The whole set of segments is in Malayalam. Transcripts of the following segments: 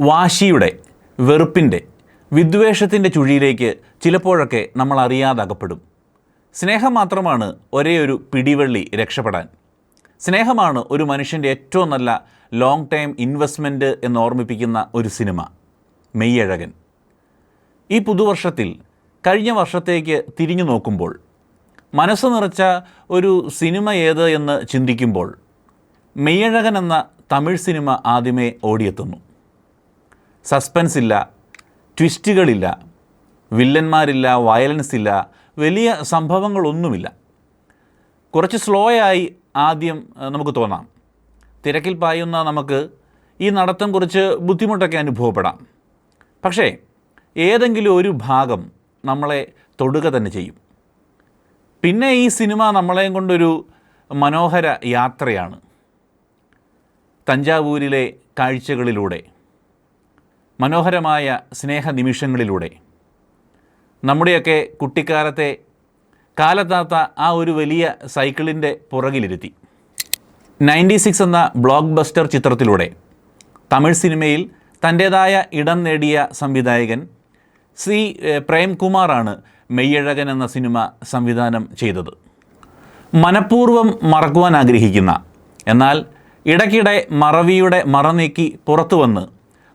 വാശിയുടെ വെറുപ്പിന്റെ വിദ്വേഷത്തിന്റെ ചുഴിയിലേക്ക് ചിലപ്പോഴൊക്കെ നമ്മൾ അറിയാതെ അകപ്പെടും സ്നേഹം മാത്രമാണ് ഒരേ ഒരു പിടിവള്ളി രക്ഷപ്പെടാൻ. സ്നേഹമാണ് ഒരു മനുഷ്യന്റെ ഏറ്റവും നല്ല ലോങ് ടൈം ഇൻവെസ്റ്റ്മെന്റ് എന്ന് ഓർമ്മിപ്പിക്കുന്ന ഒരു സിനിമ മെയ്യഴകൻ. ഈ പുതുവർഷത്തിൽ കഴിഞ്ഞ വർഷത്തേക്ക് തിരിഞ്ഞു നോക്കുമ്പോൾ മനസ്സ് നിറച്ച ഒരു സിനിമ ഏത് എന്ന് ചിന്തിക്കുമ്പോൾ മെയ്യഴകൻ എന്ന തമിഴ് സിനിമ ആദ്യമേ ഓടിയെത്തുന്നു. സസ്പെൻസ് ഇല്ല ട്വിസ്റ്റുകളില്ല വില്ലന്മാരില്ല വയലൻസ് ഇല്ല വലിയ സംഭവങ്ങളൊന്നുമില്ല. കുറച്ച് സ്ലോ ആയി ആദ്യം നമുക്ക് തോന്നാം. തിരക്കിൽ പായുന്ന നമുക്ക് ഈ നടത്തം കുറച്ച് ബുദ്ധിമുട്ടൊക്കെ അനുഭവപ്പെടാം. പക്ഷേ ഏതെങ്കിലും ഒരു ഭാഗം നമ്മളെ തൊടുക തന്നെ ചെയ്യും. പിന്നെ ഈ സിനിമ നമ്മളെയും കൊണ്ടൊരു മനോഹര യാത്രയാണ്. തഞ്ചാവൂരിലെ കാഴ്ചകളിലൂടെ. മനോഹരമായ സ്നേഹ നിമിഷങ്ങളിലൂടെ നമ്മുടെയൊക്കെ കുട്ടിക്കാലത്തെ കാലത്താത്ത ആ ഒരു വലിയ സൈക്കിളിന്റെ പുറകിലിരുത്തി. നയന്റി സിക്സ് എന്ന ബ്ലോക്ക് ബസ്റ്റർ ചിത്രത്തിലൂടെ തമിഴ് സിനിമയിൽ തന്റേതായ ഇടം നേടിയ സംവിധായകൻ സി പ്രേംകുമാറാണ് മെയ്യഴകൻ എന്ന സിനിമ സംവിധാനം ചെയ്തത്. മനഃപൂർവം മറക്കുവാൻ ആഗ്രഹിക്കുന്ന എന്നാൽ ഇടയ്ക്കിടെ മറവിയുടെ മറനീക്കി പുറത്തു വന്ന്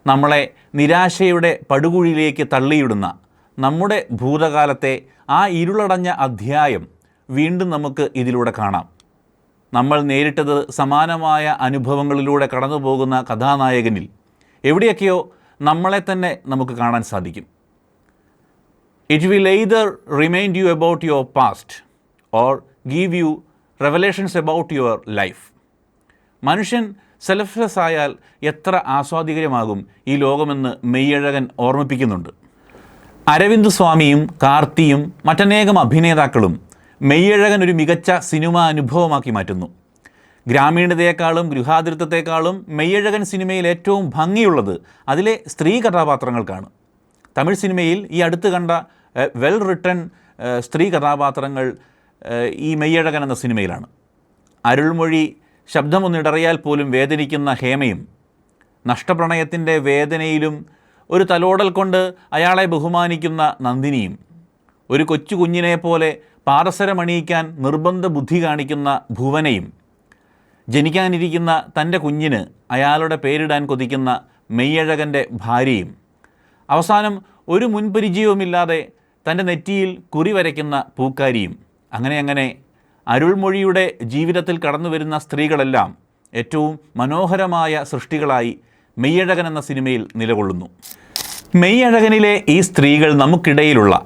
നമ്മളെ നിരാശയുടെ പടുകുഴിയിലേക്ക് തള്ളിയിടുന്ന നമ്മുടെ ഭൂതകാലത്തെ ആ ഇരുളടഞ്ഞ അധ്യായം വീണ്ടും നമുക്ക് ഇതിലൂടെ കാണാം. നമ്മൾ നേരിട്ടത് സമാനമായ അനുഭവങ്ങളിലൂടെ കടന്നു പോകുന്ന കഥാനായകനിൽ. എവിടെയൊക്കെയോ നമ്മളെ തന്നെ നമുക്ക് കാണാൻ സാധിക്കും. It will either remind you about your past or give you revelations about your life മനുഷ്യൻ സെൽഫ്ലെസ് ആയാൽ എത്ര ആസ്വാദികരമാകും ഈ ലോകമെന്ന് മെയ്യഴകൻ ഓർമ്മിപ്പിക്കുന്നുണ്ട്. അരവിന്ദ് സ്വാമിയും കാർത്തിയും മറ്റനേകം അഭിനേതാക്കളും മെയ്യഴകൻ ഒരു മികച്ച സിനിമ അനുഭവമാക്കി മാറ്റുന്നു. ഗ്രാമീണതയെക്കാളും ഗൃഹാതിരത്വത്തെക്കാളും മെയ്യഴകൻ സിനിമയിൽ ഏറ്റവും ഭംഗിയുള്ളത് അതിലെ സ്ത്രീ കഥാപാത്രങ്ങൾക്കാണ്. തമിഴ് സിനിമയിൽ ഈ അടുത്ത് കണ്ട വെൽ റിട്ടൺ സ്ത്രീ കഥാപാത്രങ്ങൾ ഈ മെയ്യഴകൻ എന്ന സിനിമയിലാണ്. അരുൾമൊഴി ശബ്ദമൊന്നിടറിയാൽ പോലും വേദനിക്കുന്ന ഹേമയും നഷ്ടപ്രണയത്തിന്റെ വേദനയിലും ഒരു തലോടൽ കൊണ്ട് അയാളെ ബഹുമാനിക്കുന്ന നന്ദിനിയും ഒരു കൊച്ചു കുഞ്ഞിനെ പോലെ പാദസരമണിയിക്കാൻ നിർബന്ധ ബുദ്ധി കാണിക്കുന്ന ഭുവനയും ജനിക്കാനിരിക്കുന്ന തന്റെ കുഞ്ഞിന് അയാളുടെ പേരിടാൻ കൊതിക്കുന്ന മെയ്യഴകന്റെ ഭാര്യയും അവസാനം ഒരു മുൻപരിചയവുമില്ലാതെ തന്റെ നെറ്റിയിൽ കുറി വരയ്ക്കുന്ന പൂക്കാരിയും. അങ്ങനെ അങ്ങനെ അരുൾമൊഴിയുടെ ജീവിതത്തിൽ കടന്നു വരുന്ന സ്ത്രീകളെല്ലാം ഏറ്റവും മനോഹരമായ സൃഷ്ടികളായി മെയ്യഴകൻ എന്ന സിനിമയിൽ നിലകൊള്ളുന്നു. മെയ്യഴകനിലെ ഈ സ്ത്രീകൾ നമുക്കിടയിലുള്ള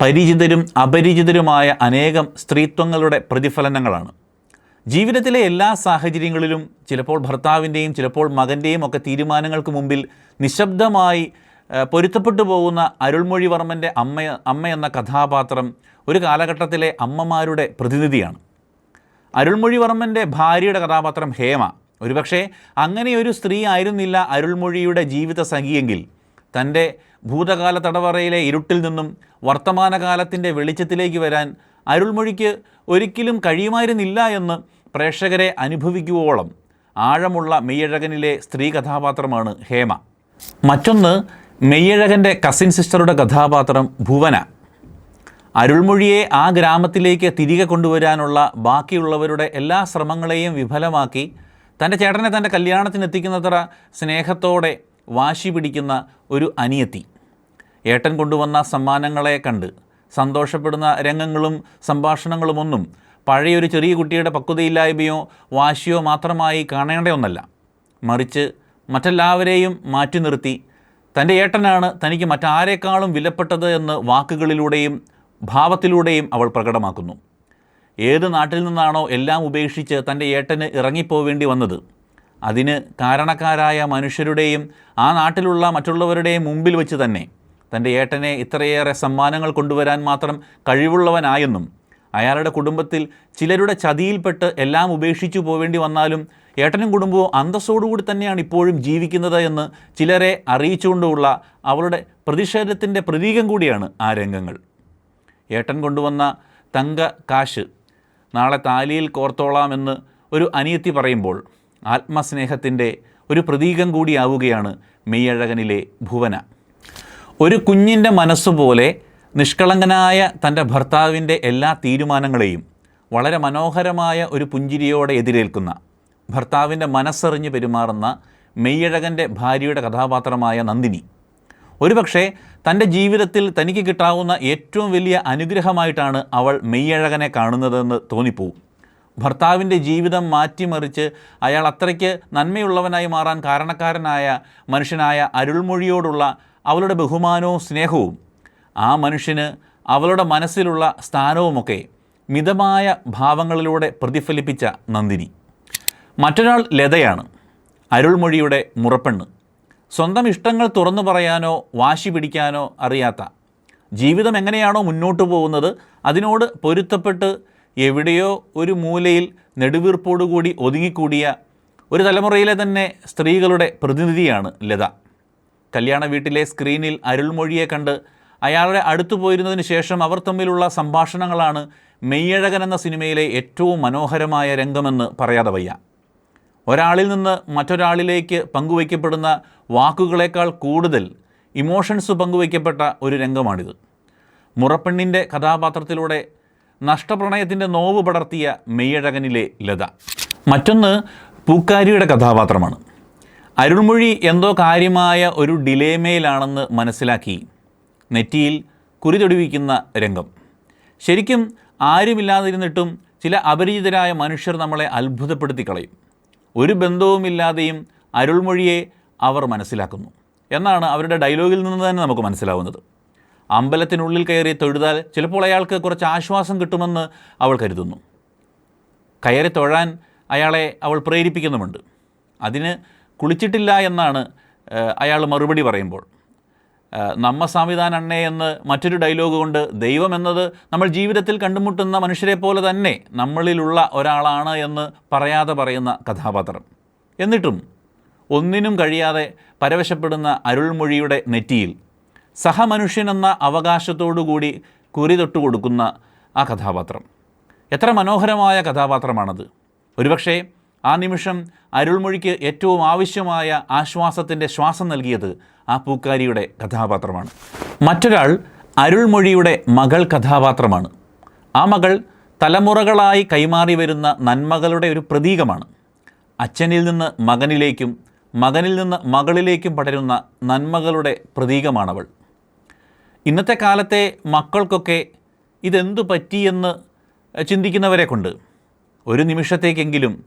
പരിചിതരും അപരിചിതരുമായ അനേകം സ്ത്രീത്വങ്ങളുടെ പ്രതിഫലനങ്ങളാണ്. ജീവിതത്തിലെ എല്ലാ സാഹചര്യങ്ങളിലും ചിലപ്പോൾ ഭർത്താവിന്റെയും ചിലപ്പോൾ മകന്റെയും ഒക്കെ തീരുമാനങ്ങൾക്ക് മുമ്പിൽ നിശബ്ദമായി പൊരുത്തപ്പെട്ടു പോകുന്ന അരുൾമൊഴിവർമ്മന്റെ അമ്മ അമ്മ എന്ന കഥാപാത്രം ഒരു കാലഘട്ടത്തിലെ അമ്മമാരുടെ പ്രതിനിധിയാണ്. അരുൾമൊഴിവർമ്മന്റെ ഭാര്യയുടെ കഥാപാത്രം ഹേമ. ഒരുപക്ഷെ അങ്ങനെയൊരു സ്ത്രീ ആയിരുന്നില്ല അരുൾമൊഴിയുടെ ജീവിത സഖിയെങ്കിൽ. തന്റെ ഭൂതകാല തടവറയിലെ ഇരുട്ടിൽ നിന്നും വർത്തമാനകാലത്തിന്റെ വെളിച്ചത്തിലേക്ക് വരാൻ അരുൾമൊഴിക്ക് ഒരിക്കലും കഴിയുമായിരുന്നില്ല എന്ന് പ്രേക്ഷകരെ അനുഭവിക്കുവോളം ആഴമുള്ള മെയ്യഴകനിലെ സ്ത്രീ കഥാപാത്രമാണ് ഹേമ. മറ്റൊന്ന് മെയ്യഴകന്റെ കസിൻ സിസ്റ്ററുടെ കഥാപാത്രം ഭുവന. അരുൾമൊഴിയെ ആ ഗ്രാമത്തിലേക്ക് തിരികെ കൊണ്ടുവരാനുള്ള ബാക്കിയുള്ളവരുടെ എല്ലാ ശ്രമങ്ങളെയും വിഫലമാക്കി തന്റെ ചേട്ടനെ തന്റെ കല്യാണത്തിനെത്തിക്കുന്നത്ര സ്നേഹത്തോടെ വാശി പിടിക്കുന്ന ഒരു അനിയത്തി. ഏട്ടൻ കൊണ്ടുവന്ന സമ്മാനങ്ങളെ കണ്ട് സന്തോഷപ്പെടുന്ന രംഗങ്ങളും സംഭാഷണങ്ങളുമൊന്നും പഴയൊരു ചെറിയ കുട്ടിയുടെ പക്വതയില്ലായ്മയോ വാശിയോ മാത്രമായി കാണേണ്ട ഒന്നല്ല. മറിച്ച് മറ്റെല്ലാവരെയും മാറ്റി നിർത്തി തന്റെ ഏട്ടനാണ് തനിക്ക് മറ്റാരേക്കാളും വിലപ്പെട്ടത് എന്ന് വാക്കുകളിലൂടെയും ഭാവത്തിലൂടെയും അവൾ പ്രകടമാക്കുന്നു. ഏത് നാട്ടിൽ നിന്നാണോ എല്ലാം ഉപേക്ഷിച്ച് തന്റെ ഏട്ടന് ഇറങ്ങിപ്പോവേണ്ടി വന്നത്? അതിന് കാരണക്കാരായ മനുഷ്യരുടെയും ആ നാട്ടിലുള്ള മറ്റുള്ളവരുടെയും മുമ്പിൽ വെച്ച് തന്നെ തന്റെ ഏട്ടനെ ഇത്രയേറെ സമ്മാനങ്ങൾ കൊണ്ടുവരാൻ മാത്രം കഴിവുള്ളവനായെന്നും അയാളുടെ കുടുംബത്തിൽ ചിലരുടെ ചതിയിൽപ്പെട്ട് എല്ലാം ഉപേക്ഷിച്ചു പോവേണ്ടി വന്നാലും ഏട്ടനും കുടുംബവും അന്തസ്സോടുകൂടി തന്നെയാണ് ഇപ്പോഴും ജീവിക്കുന്നത് എന്ന് ചിലരെ അറിയിച്ചുകൊണ്ടുള്ള അവളുടെ പ്രതിഷേധത്തിന്റെ പ്രതീകം കൂടിയാണ് ആ രംഗങ്ങൾ. ഏട്ടൻ കൊണ്ടുവന്ന തങ്ക കാശ് നാളെ താലിയിൽ കോർത്തോളാമെന്ന് ഒരു അനിയത്തി പറയുമ്പോൾ ആത്മസ്നേഹത്തിന്റെ ഒരു പ്രതീകം കൂടിയാവുകയാണ് മെയ്യഴകനിലെ ഭുവന. ഒരു കുഞ്ഞിന്റെ മനസ്സുപോലെ നിഷ്കളങ്കനായ തന്റെ ഭർത്താവിന്റെ എല്ലാ തീരുമാനങ്ങളെയും വളരെ മനോഹരമായ ഒരു പുഞ്ചിരിയോടെ എതിരേൽക്കുന്ന ഭർത്താവിന്റെ മനസ്സറിഞ്ഞ് പെരുമാറുന്ന മെയ്യഴകന്റെ ഭാര്യയുടെ കഥാപാത്രമായ നന്ദിനി. ഒരുപക്ഷെ തന്റെ ജീവിതത്തിൽ തനിക്ക് കിട്ടാവുന്ന ഏറ്റവും വലിയ അനുഗ്രഹമായിട്ടാണ് അവൾ മെയ്യഴകനെ കാണുന്നതെന്ന് തോന്നിപ്പോവും. ഭർത്താവിന്റെ ജീവിതം മാറ്റിമറിച്ച് അയാൾ അത്രയ്ക്ക് നന്മയുള്ളവനായി മാറാൻ കാരണക്കാരനായ മനുഷ്യനായ അരുൾമൊഴിയോടുള്ള അവളുടെ ബഹുമാനവും സ്നേഹവും ആ മനുഷ്യന് അവളുടെ മനസ്സിലുള്ള സ്ഥാനവുമൊക്കെ മിതമായ ഭാവങ്ങളിലൂടെ പ്രതിഫലിപ്പിച്ച നന്ദിനി. മറ്റൊരാൾ ലതയാണ് അരുൾമൊഴിയുടെ മുറപ്പെണ്ണ്. സ്വന്തം ഇഷ്ടങ്ങൾ തുറന്നു പറയാനോ വാശി പിടിക്കാനോ അറിയാത്ത. ജീവിതം എങ്ങനെയാണോ മുന്നോട്ട് പോകുന്നത് അതിനോട് പൊരുത്തപ്പെട്ട് എവിടെയോ ഒരു മൂലയിൽ നെടുവീർപ്പോടുകൂടി ഒതുങ്ങിക്കൂടിയ ഒരു തലമുറയിലെ തന്നെ സ്ത്രീകളുടെ പ്രതിനിധിയാണ് ലത. കല്യാണ വീട്ടിലെ സ്ക്രീനിൽ അരുൾമൊഴിയെ കണ്ട് അയാളുടെ അടുത്തു പോയിരുന്നതിന് ശേഷം അവർ തമ്മിലുള്ള സംഭാഷണങ്ങളാണ് മെയ്യഴകൻ എന്ന സിനിമയിലെ ഏറ്റവും മനോഹരമായ രംഗമെന്ന് പറയാതെ വയ്യ. ഒരാളിൽ നിന്ന് മറ്റൊരാളിലേക്ക് പങ്കുവയ്ക്കപ്പെടുന്ന വാക്കുകളേക്കാൾ കൂടുതൽ ഇമോഷൻസ് പങ്കുവയ്ക്കപ്പെട്ട ഒരു രംഗമാണിത്. മുറപ്പെണ്ണിന്റെ കഥാപാത്രത്തിലൂടെ നഷ്ടപ്രണയത്തിന്റെ നോവ് പടർത്തിയ മെയ്യഴകനിലെ ലത. മറ്റൊന്ന് പൂക്കാരിയുടെ കഥാപാത്രമാണ്. അരുൾമൊഴി എന്തോ കാര്യമായ ഒരു ഡിലേമയിലാണെന്ന് മനസ്സിലാക്കി നെറ്റിയിൽ കുരിതൊടിവിക്കുന്ന രംഗം. ശരിക്കും ആരുമില്ലാതിരുന്നിട്ടും ചില അപരിചിതരായ മനുഷ്യർ നമ്മളെ അത്ഭുതപ്പെടുത്തി കളയും ഒരു ബന്ധവുമില്ലാതെയും അരുൾമൊഴിയെ അവർ മനസ്സിലാക്കുന്നു. എന്നാണ് അവരുടെ ഡയലോഗിൽ നിന്ന് തന്നെ നമുക്ക് മനസ്സിലാവുന്നത്. അമ്പലത്തിനുള്ളിൽ കയറി തൊഴുതാൽ ചിലപ്പോൾ അയാൾക്ക് കുറച്ച് ആശ്വാസം കിട്ടുമെന്ന് അവൾ കരുതുന്നു. കയറി തൊഴാൻ അയാളെ അവൾ പ്രേരിപ്പിക്കുന്നുമുണ്ട്. അതിന് കുളിച്ചിട്ടില്ല എന്നാണ് അയാൾ മറുപടി പറയുമ്പോൾ. നമ്മ സംവിധാൻ അണ്ണേ എന്ന് മറ്റൊരു ഡയലോഗ് കൊണ്ട് ദൈവം എന്നത് നമ്മൾ ജീവിതത്തിൽ കണ്ടുമുട്ടുന്ന മനുഷ്യരെ പോലെ തന്നെ നമ്മളിലുള്ള ഒരാളാണ് എന്ന് പറയാതെ പറയുന്ന കഥാപാത്രം. എന്നിട്ടും ഒന്നിനും കഴിയാതെ പരവശപ്പെടുന്ന അരുൾമൊഴിയുടെ നെറ്റിയിൽ സഹമനുഷ്യനെന്ന അവകാശത്തോടുകൂടി കുറി തൊട്ടു കൊടുക്കുന്ന ആ കഥാപാത്രം. എത്ര മനോഹരമായ കഥാപാത്രമാണത്. ഒരുപക്ഷേ ആ നിമിഷം അരുൾമൊഴിക്ക് ഏറ്റവും ആവശ്യമായ ആശ്വാസത്തിന്റെ ശ്വാസം നൽകിയത് ആ പൂക്കാരിയുടെ കഥാപാത്രമാണ്. മറ്റൊരാൾ അരുൾമൊഴിയുടെ മകൾ കഥാപാത്രമാണ്. ആ മകൾ തലമുറകളായി കൈമാറി വരുന്ന നന്മകളുടെ ഒരു പ്രതീകമാണ്. അച്ഛനിൽ നിന്ന് മകനിലേക്കും മകനിൽ നിന്ന് മകളിലേക്കും പടരുന്ന നന്മകളുടെ പ്രതീകമാണവൾ. ഇന്നത്തെ കാലത്തെ മക്കൾക്കൊക്കെ ഇതെന്തു പറ്റിയെന്ന് ചിന്തിക്കുന്നവരെ കൊണ്ട് ഒരു നിമിഷത്തേക്കെങ്കിലും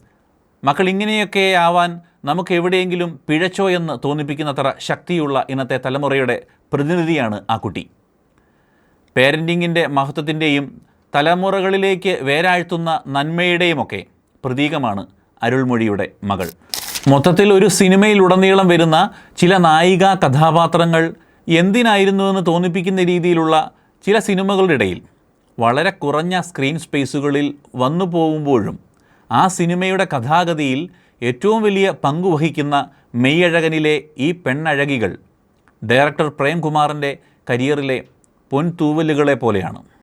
മക്കൾ ഇങ്ങനെയൊക്കെ ആവാൻ നമുക്ക് എവിടെയെങ്കിലും പിഴച്ചോ എന്ന് തോന്നിപ്പിക്കുന്നത്ര ശക്തിയുള്ള ഇന്നത്തെ തലമുറയുടെ പ്രതിനിധിയാണ് ആ കുട്ടി. പേരന്റിങ്ങിന്റെ മഹത്വത്തിന്റെയും തലമുറകളിലേക്ക് വേരാഴ്ത്തുന്ന നന്മയുടെയുമൊക്കെ പ്രതീകമാണ് അരുൾമൊഴിയുടെ മകൾ. മൊത്തത്തിൽ ഒരു സിനിമയിലുടനീളം വരുന്ന ചില നായിക കഥാപാത്രങ്ങൾ എന്തിനായിരുന്നു എന്ന് തോന്നിപ്പിക്കുന്ന രീതിയിലുള്ള ചില സിനിമകളുടെ ഇടയിൽ വളരെ കുറഞ്ഞ സ്ക്രീൻ സ്പേസുകളിൽ വന്നു പോകുമ്പോഴും ആ സിനിമയുടെ കഥാഗതിയിൽ ഏറ്റവും വലിയ പങ്കുവഹിക്കുന്ന മെയ്യഴകനിലെ ഈ പെണ്ണഴകികൾ. ഡയറക്ടർ പ്രേംകുമാറിന്റെ കരിയറിലെ പൊൻതൂവലുകളെ പോലെയാണ്.